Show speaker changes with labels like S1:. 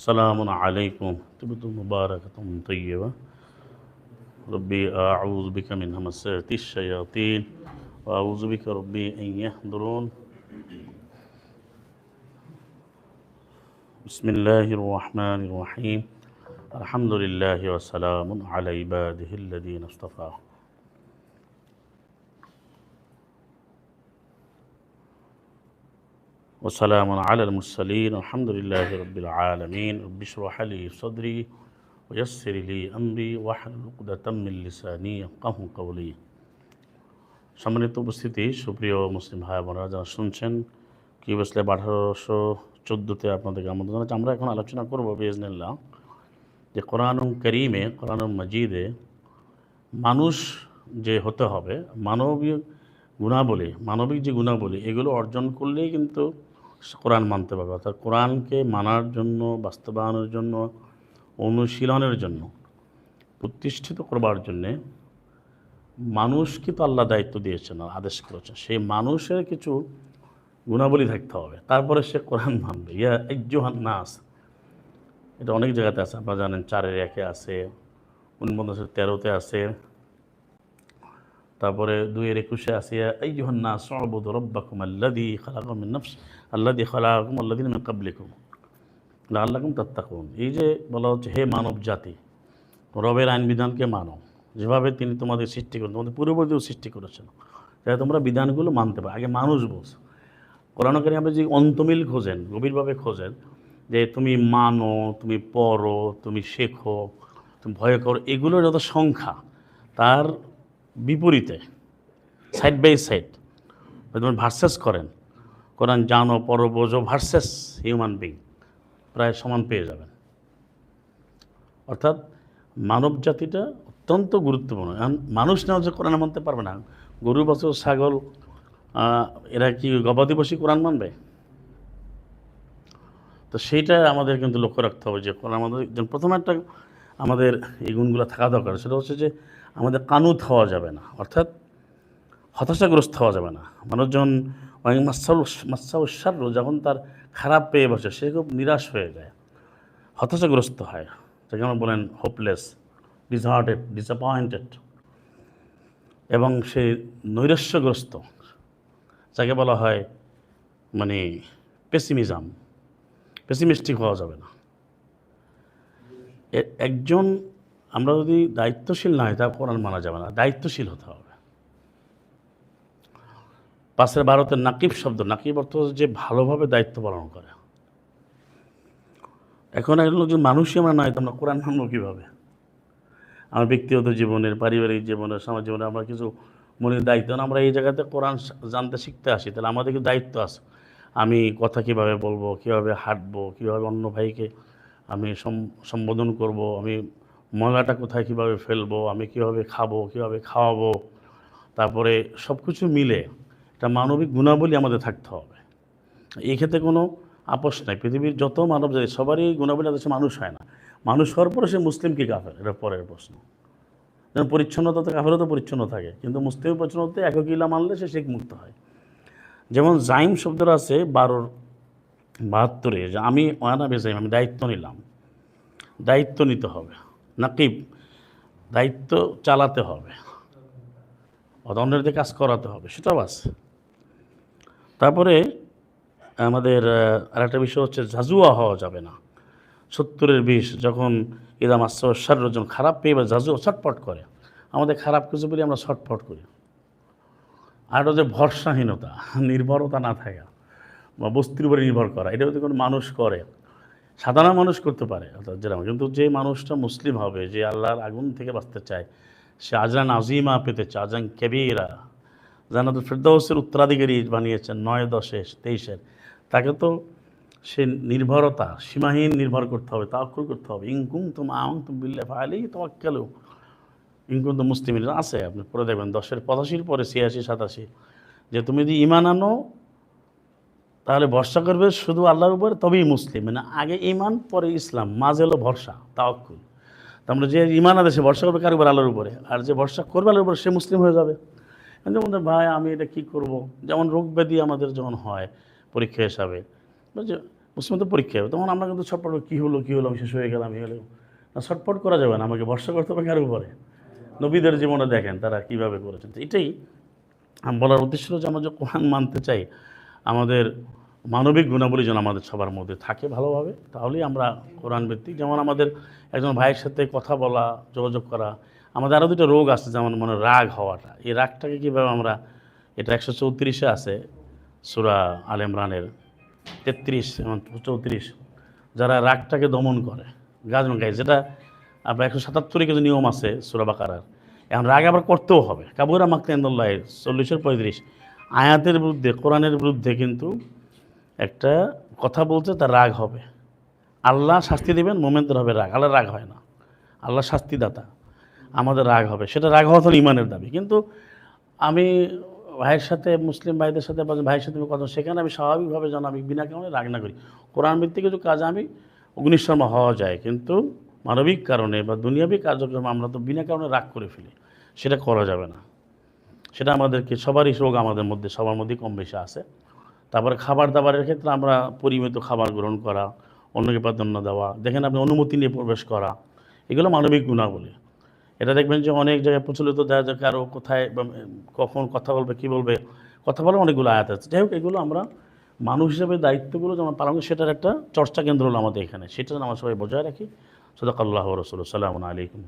S1: سلام عليكم. تبت مباركة طيبة. ربي أعوذ بك من همسات الشياطين وأعوذ بك ربي أن يحضرون. بسم الله الرحمن الرحيم. الحمد لله وسلام على عباده الذين اصطفى. وسلام على المرسلين الحمد لله رب العالمين رب اشرح لي صدري ويسر لي أمري واحلل عقدة من لساني يفقهوا قولي সম্মানিত উপস্থিতি সুপ্রিয় মুসলিম ভাই বোনেরা যারা শুনছেন কি বসলে আঠারোশো চোদ্দোতে আপনাদেরকে আমন্ত্রণ জানাচ্ছি আমরা এখন আলোচনা করবো বিজনেল্লাহ যে কোরআন করিমে কোরআন মজিদে মানুষ যে হতে হবে মানবীয় গুণাবলী মানবিক যে গুণাবলী এগুলো অর্জন করলেই কিন্তু কোরআন মানতে পারবে। অর্থাৎ কোরআনকে মানার জন্য, বাস্তবায়নের জন্য, অনুশীলনের জন্য, প্রতিষ্ঠিত করবার জন্যে মানুষকে তো আল্লাহ দায়িত্ব দিয়েছেন, আদেশ করেছেন। সেই মানুষের কিছু গুণাবলী থাকতে হবে। তারপরে সে কোরআন মানবে। ইয়া ইজ্জুহান নাস। এটা অনেক জায়গাতে আছে। আপনারা জানেন, চারের একে আছে, উনপঞ্চাশের তেরোতে আছে। তারপরে দুইয়ের একুশে আছে এই জহন্না সবুদ রব্বাকুম আল্লাদি খালাকুম নফস আল্লাদি খালাকুম আল্লাদিন কাবলিকুম আল্লাহকুম তাত্তাকুন। এই যে বলা হচ্ছে, হে মানব জাতি, রবের আইন বিধানকে মানো। যেভাবে তিনি তোমাদের সৃষ্টি করেন তোমাদের পূর্ববর্তীও সৃষ্টি করেছেন, যাতে তোমরা বিধানগুলো মানতে পারো। আগে মানুষ বোঝ। কোরআনকারী আপনি যে অন্তমিল খোঁজেন, গভীরভাবে খোঁজেন, যে তুমি মানো, তুমি পড়ো, তুমি শেখো, তুমি ভয় করো, এগুলোর যত সংখ্যা, তার বিপরীতে সাইড বাই সাইড যখন ভার্সেস করেন, কোরআন জানো, পড়ো, বোঝো ভার্সেস হিউম্যান বিং প্রায় সমান পেয়ে যাবেন। অর্থাৎ মানব জাতিটা অত্যন্ত গুরুত্বপূর্ণ। এখন মানুষ না যে কোরআন মানতে পারবে না। গরু, বছর, ছাগল এরা কি গবাদি পশু কোরআন মানবে? তো সেইটা আমাদের কিন্তু লক্ষ্য রাখতে হবে যে কোরআন আমাদের যেমন প্রথমে একটা আমাদের এই গুণগুলো থাকা দরকার। সেটা হচ্ছে যে আমাদের কানুত হওয়া যাবে না, অর্থাৎ হতাশাগ্রস্ত হওয়া যাবে না। মানুষ যখন মাসাউ মাসাউসার যখন তার খারাপ পেয়ে বসে, সে খুব নিরাশ হয়ে যায়, হতাশাগ্রস্ত হয়। যাকে আমরা বলেন হোপলেস ডিসহার্টেড ডিসঅ্যাপয়েন্টেড এবং সে নৈরাশ্যগ্রস্ত, যাকে বলা হয় মানে পেসিমিজম পেসিমিস্টিক হওয়া যাবে না। একজন আমরা যদি দায়িত্বশীল না হয় তা কোরআন মানা যাবে না। দায়িত্বশীল হতে হবে। পাশের ভারতের নাকিব শব্দ, নাকিব অর্থ যে ভালোভাবে দায়িত্ব পালন করে। এখন একজন মানুষই আমরা নয় আমরা কোরআন মানবো কীভাবে? আমার ব্যক্তিগত জীবনের, পারিবারিক জীবনের সমাজ জীবনে আমরা কিছু মনের দায়িত্ব। না আমরা এই জায়গাতে কোরআন জানতে শিখতে আসি, তাহলে আমাদের কিছু দায়িত্ব আছে। আমি কথা কীভাবে বলব, কীভাবে হাঁটবো, কীভাবে অন্য ভাইকে আমি সম্বোধন করব, আমি ময়লাটা কোথায় কীভাবে ফেলব, আমি কীভাবে খাব, কীভাবে খাওয়াবো, তারপরে সব কিছু মিলে একটা মানবিক গুণাবলী আমাদের থাকতে হবে। এই ক্ষেত্রে কোনো আপোষ নাই। পৃথিবীর যত মানব জাতি, সবারই গুণাবলী আছে মানুষ হয় না। মানুষ হওয়ার পরে সে মুসলিম কি কাফের? এটা পরের প্রশ্ন। যেমন পরিচ্ছন্নতা তো কাফেরও তো পরিচ্ছন্ন থাকে, কিন্তু মুসলিম পরিচ্ছন্নতা একক ইলা মানলে সে শেখ মুক্ত হয়। যেমন জাইম শব্দটা আছে বারোর বাহাত্তরে, যে আমি অয়ানা বেজাইম আমি দায়িত্ব নিলাম। দায়িত্ব নিতে হবে। নাকিব দায়িত্ব চালাতে হবে? অন্যের দিয়ে কাজ করাতে হবে, সেটাও আছে। তারপরে আমাদের আরেকটা বিষয় হচ্ছে ঝাজুয়া হওয়া যাবে না। সত্তরের বিষ যখন ইদাম আশ্বার যখন খারাপ পেয়ে বা ঝাজুয়া ছটপট করে, আমাদের খারাপ কিছু বলে আমরা ছটপট করি। আর হচ্ছে ভরসাহীনতা, নির্ভরতা না থাকা বা বস্তির উপরে নির্ভর করা এটা যদি কোনো মানুষ করে সাধারণ মানুষ করতে পারে, অর্থাৎ যেরকম। কিন্তু যে মানুষটা মুসলিম হবে, যে আল্লাহর আগুন থেকে বাঁচতে চায়, সে আজরান আজিমা পেতে চায়, আজরান কেবিরা জানাতুল ফেরদাউসের উত্তরাধিকারী বানিয়েছেন নয়, দশে, তেইশের। তাকে তো সে নির্ভরতা, সীমাহীন নির্ভর করতে হবে, তাওয়াক্কুল করতে হবে। ইনকুম তুম আং তুম বিল্লা ফালি তোয়াক্কালু ইনকুম তো মুসলিম আছে, আপনি পরে দেখবেন, দশের পঁচাশির পরে ছিয়াশি, সাতাশি। যে তুমি যদি ইমান আনো তাহলে ভরসা করবে শুধু আল্লাহর উপরে? তবেই মুসলিম। মানে আগে ইমান পরে ইসলাম। মাঝে হলো ভরসা, তাওয়াক্কুল। তারপরে যে ইমান সে ভরসা করবে কার উপর? আল্লাহর উপরে। আর যে ভরসা করবে আল্লাহর উপরে, সে মুসলিম হয়ে যাবে। যেমন ভাই, আমি এটা কী করব? যেমন রোগ ব্যাধি আমাদের যখন হয় পরীক্ষা হিসাবে। মুসলিম তো পরীক্ষা হবে। তখন আমরা কিন্তু ছটপট কী হলো কী হলো? আমি শেষ হয়ে গেলাম হলো। না, ছটপট করা যাবে না। আমাকে ভরসা করতে হবে কার উপরে? নবীদের জীবনে দেখেন তারা কীভাবে করেছেন। এটাই বলার উদ্দেশ্য যে আমরা যে কোরআন মানতে চাই, আমাদের মানবিক গুণাবলী যেন আমাদের সবার মধ্যে থাকে ভালোভাবে, তাহলেই আমরা কোরআন ভিত্তিক যেমন আমাদের একজন ভাইয়ের সাথে কথা বলা, যোগাযোগ করা, আমাদের আরও দুটো রোগ আছে যেমন মনে রাগ হওয়াটা। এই রাগটাকে কীভাবে আমরা, এটা একশো চৌত্রিশে আছে, সুরা আল ইমরানের তেত্রিশ এবং চৌত্রিশ, যারা রাগটাকে দমন করে। গাছ গাই যেটা আপনার একশো সাতাত্তরে কিছু নিয়ম আছে সুরা বাকারার। এখন রাগ আবার করতেও হবে। কাবুরা মাকতেন্দুল্লাহ চল্লিশের পঁয়ত্রিশ, আয়াতের বিরুদ্ধে, কোরআনের বিরুদ্ধে কিন্তু একটা কথা বলছে তার রাগ হবে। আল্লাহ শাস্তি দেবেন মোমেন্টের হবে রাগ। আল্লাহ রাগ হয় না। আল্লাহ শাস্তিদাতা। আমাদের রাগ হবে। সেটা রাগ হওয়া তো ইমানের দাবি। কিন্তু আমি ভাইয়ের সাথে, মুসলিম ভাইদের সাথে ভাইয়ের সাথে কথা সেখানে আমি স্বাভাবিকভাবে যেন আমি বিনা কারণে রাগ না করি। কোরআন ভিত্তিক কিছু কাজ আমি অগ্নিশর্মা হওয়া যায়, কিন্তু মানবিক কারণে বা দুনিয়াবী কার্যক্রমে আমরা তো বিনা কারণে রাগ করে ফেলি। সেটা করা যাবে না। সেটা আমাদেরকে, সবারই রোগ আমাদের মধ্যে, সবার মধ্যেই কম বেশি আছে। তারপরে খাবার দাবারের ক্ষেত্রে আমরা পরিমিত খাবার গ্রহণ করা, অন্যকে প্রাধান্য দেওয়া, দেখেন আপনি অনুমতি নিয়ে প্রবেশ করা, এগুলো মানবিক গুণাবলী। এটা দেখবেন যে অনেক জায়গায় প্রচলিত, দেখা যায় কারও কোথায় কখন কথা বলবে, কি বলবে, কথা বলে অনেকগুলো আয়াত আছে। যাই হোক, এগুলো আমরা মানুষ হিসেবে দায়িত্বগুলো যেমন পালন করি, সেটার একটা চর্চা কেন্দ্র হলো আমাদের এখানে। সেটা আমরা সবাই বজায় রাখি। সদাক আল্লাহ রসুল সাল্লাম আলাইকুম।